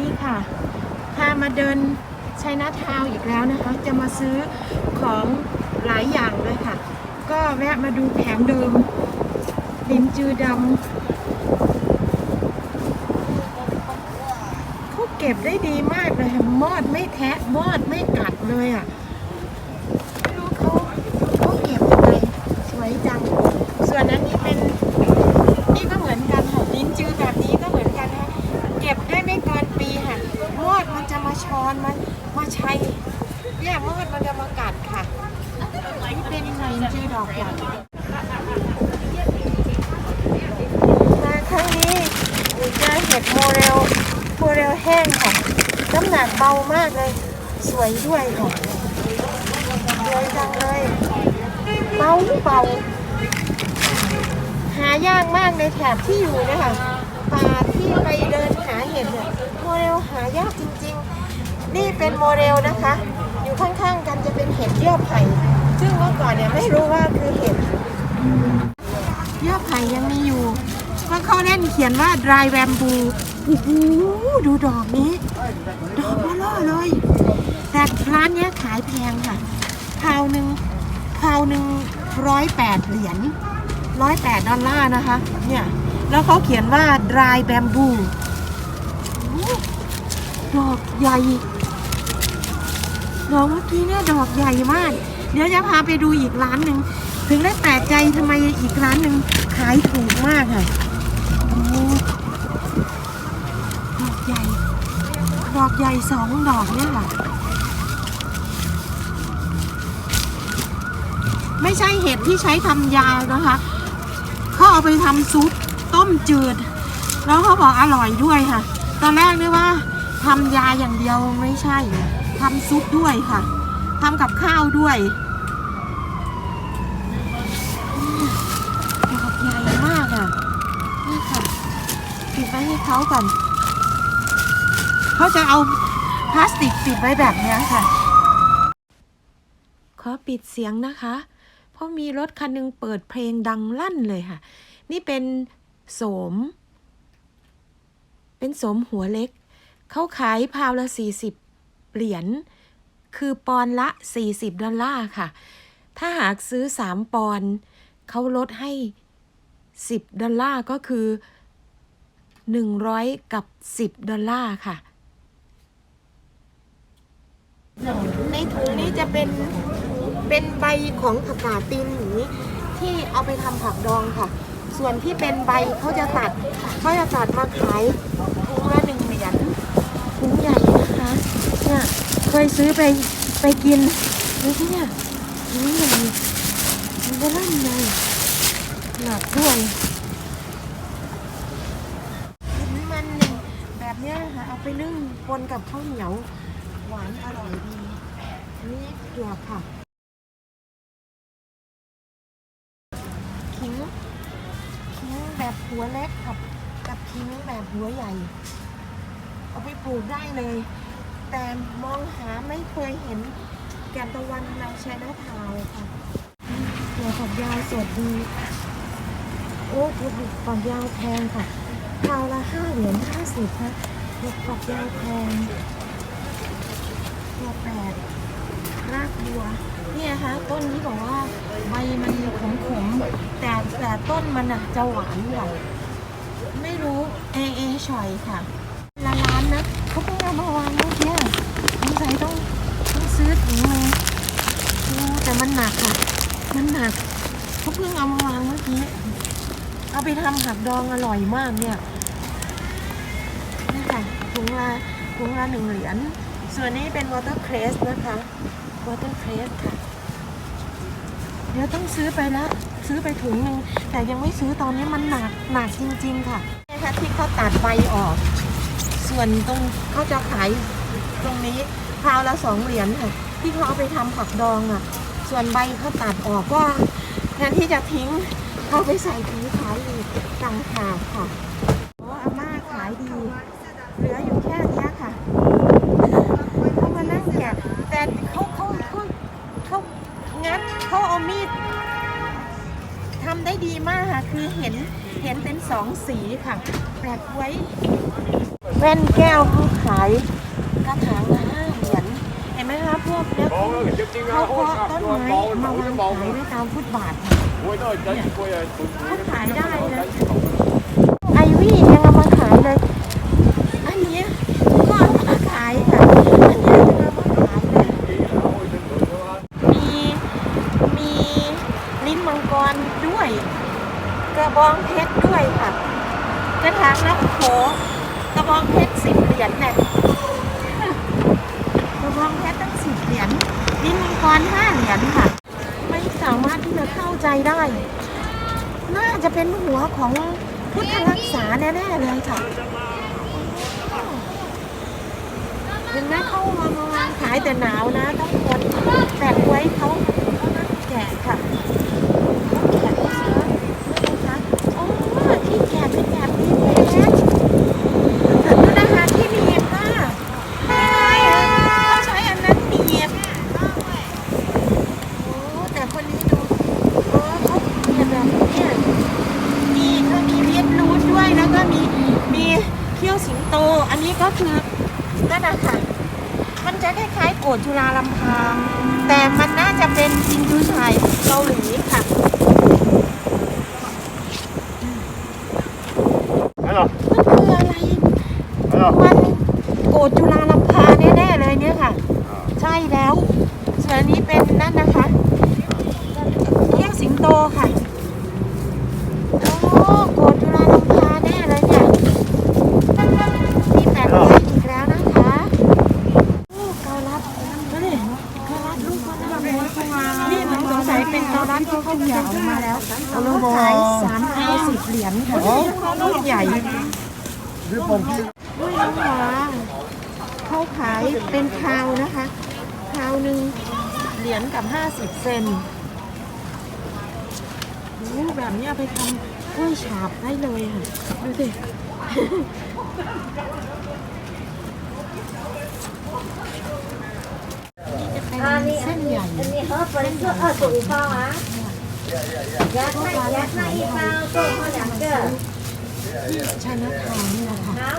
ดีค่ะ พามาเดินชัยนาทาวอีกแล้วนะคะ จะมาซื้อของหลายอย่างเลยค่ะ ก็แวะมาดูแผงเดิมลินจือดำเขาเก็บได้ดีมากเลยค่ะมอดไม่แทะมอดไม่กัดเลยอะ ไม่รู้เขาเขาเก็บยังไงสวยจัง ส่วนอันนี้เป็น นี่ก็เหมือนกันค่ะลิ้นจือแบบนี้ก็เหมือนกันนะคะเก็บได้ไม่เกินปีค่ะมอดมัน มาช้อนมันมาใช้เนี่ยมอดมันจะมากัดค่ะนี่เป็นลิ้นจือดอกใหญ่มาครั้งนี้เจอเห็ดโมเรลโมเรลแห้งค่ะน้ำหนักเบามากเลย สวยด้วยค่ะสวยจังเลยเบาเบาหายากมากในแถบที่อยู่นะคะป่าที่ไปเดินหาเห็ดเนี่ยโมเดลหายากจริง ๆ เป็นโมเดลนะคะ อยู่ข้างๆ กันจะเป็นเห็ดเยื่อไผ่ซึ่งเมื่อก่อนเนี่ยไม่รู้ว่าคือเห็ดเยื่อไผ่ยังมีอยู่เพราะเขาเล่นเขียนว่า dry bamboo โอ้โหดูดอกนี้ ดอกเบลอเลย แต่ร้านเนี้ยขายแพงค่ะพาวหนึ่งพาวหนึ่งร้อยแปดเหรียญร้อยแปดดอลลาร์นะคะ เนี่ย แล้วเขาเขียนว่า dry bamboo ดอกใหญ่ ดอกเมื่อกี้เนี่ยดอกใหญ่มาก เดี๋ยวจะพาไปดูอีกร้านหนึ่ง ถึงได้แปลกใจทำไมอีกร้านหนึ่งขายถูกมากค่ะดอกใหญ่ ดอกใหญ่สองดอกเนี่ยค่ะ ไม่ใช่เห็ดที่ใช้ทำยานะคะเขาเอาไปทำซุปต้มจืด แล้วเขาบอกอร่อยด้วยค่ะ ตอนแรกนึกว่าทำยาอย่างเดียวไม่ใช่ ทำซุปด้วยค่ะทำกับข้าวด้วยดอกใหญ่มากอะ นี่ค่ะปิดไว้ให้เขาก่อนเขาจะเอาพลาสติกปิดไว้แบบนี้ค่ะ ขอปิดเสียงนะคะ เพราะมีรถคันหนึงเปิดเพลงดังลั่นเลยค่ะ นี่เป็นโสม เป็นโสมหัวเล็ก เขาขายพาวละ40 เหรียญคือปอนละ 40 ดอลลาร์ค่ะ ถ้าหากซื้อ 3 ปอนเขาลดให้ 10 ดอลลาร์ก็คือ 100 กับ 10 ดอลลาร์ค่ะ ในถุงนี้จะเป็นเป็นใบของผักกาดตีนหมีที่เอาไปทำผักดองค่ะ ส่วนที่เป็นใบเขาจะตัดเขาจะตัดมาขายถุงละหนึ่งเหรียญถุงใหญ่นะคะ เนี่ยเคยซื้อไปไปกินดูที่เนี่ยถุงใหญ่มันก็ล่นเลยหนักด้วยกินมันหนึ่งแบบเนี้ยค่ะเอาไปนึ่งปนกับข้าวเหนียว หวานอร่อยดีนนี้เกลือค่ะขิงขิงแบบหัวเล็กกับกับขิงแบบหัวใหญ่ เอาไปปลูกได้เลย แต่มองหาไม่เคยเห็นแกนตะวันในชนะทาวค่ะเกลือฝักยาวสดดี โอ้เกลือฝักยาวแพงค่ะคราวละห้าเหรียญห้าสิบนะเกลือฝักยาวแพงตัวแปดรากบัวเนี่ยนะคะต้นนี้บอกว่าใบมันขมขมๆแต่แต่ต้นมันอะจะหวานใหญ่ไม่รู้เอเอชอยค่ะละร้านนะเขาเพิ่งเอามาวางเมื่อกี้ สงสัยต้องต้องซื้อถุงเลยโอ้แต่มันหนักค่ะ มันหนักเขาเพิ่งเอามาวางเมื่อกี้ เอาไปทำผักดองอร่อยมากเนี่ยนี่ค่ะถุงละถุงละหนึ่งเหรียญ ส่วนนี้เป็น watercress นะคะ watercress ค่ะ เดี๋ยวต้องซื้อไปแล้วซื้อไปถุงหนึ่งแต่ยังไม่ซื้อตอนนี้มันหนักหนักจริง ๆ ค่ะนี่ค่ะที่เขาตัดใบออก ส่วนตรงเขาจะขายตรงนี้ คราวละสองเหรียญค่ะที่เขาเอาไปทำผักดองอะ ส่วนใบเขาตัดออกก็แทนที่จะทิ้งเขาไปใส่ถุงขายอีกต่างหากค่ะโอ้อาม่าขายดี เหลืออยู่แค่เนี้ค่ะเขามานั่งแกะแต่เขาเขาเขาเขางัดเขาเอามีดทำได้ดีมากค่ะ คือเห็นเห็นเป็นสองสีค่ะแปะไว้ แว่นแก้วเขาขายกระถาง ไหมคะพวกเนี้ยเขาเพาะต้นไม้มาวางขายไว้ตามฟุตบาทค่ะเขาขายได้นะ ไอวี่ยังเอามาขายเลย อันเนี้ยก็เอามาขายค่ะอันเนี้ยยังเอามาขายเลย มีมีลิ้นมังกรด้วย กระบองเพชรด้วยค่ะ กระถางละโอ้โหกระบองเพชรสิบเหรียญเนี่ย กระบองเพชรตั้งสิบเหรียญลิ้นมังกรห้าเหรียญค่ะ ไม่สามารถที่จะเข้าใจได้ น่าจะเป็นหัวของพุทธรักษาแน่ๆเลยค่ะเห็นไหมเข้ามามาวางขายแต่หนาวนะต้องคนแต่ไว้เขาเขานั่งแกะค่ะเขาแกะให้เชื้อนะคะโอ้ที่แกะเป็นแบบนี้เองดูนะคะที่หนีบค่ะไม่ไงอะเขาใช้อันนั้นหนีบโอ้แต่คนนี้ดูโอ้เขาเนียบแบบนี้เนี่ย มีก็มีเลียนรูดด้วยแล้วก็มีมี เขี้ยวสิงโต อันนี้ก็คือนั่นนะคะมันจะคล้ายๆโกดจุฬาลำพางแต่มันน่าจะเป็นจินจูชายเกาหลีค่ะ Hello, มันคืออะไร hello. มันโกดจุฬาลำพาแน่ๆเลยเนี่ยค่ะ ใช่แล้วส่วนอันนี้เป็นนั่นนะคะเขี้ยวสิงโตค่ะโอ้โกดจุฬาลำพาแน่เลยเนี่ยมีแปดไม้อีกแล้วนะคะโอ้เกาลัดนั่นเลยเกาลัดลูกมันอะไรนี่มันสงสัยเป็นเกาลัดที่เขาเหยามาแล้วเขาขายสามห้าสิบเหรียญค่ะลูกใหญ่ ด้วยความที่กล้ยน้องว้าเขาขายเป็นคาวนะคะคาวหนึ่งเหรียญกับห้าสิบเซนโอ้แบบนี้ไปทำกล้วยฉาบได้เลยค่ะดูสิเส้นใหญ่เส้นให่เออเป็นก็เออสูงพออะยัดไม่ยัดไม่อีกเปล่าก็อหนังเกอ ที่ชนะทาวน์นี่แหละค่ะ，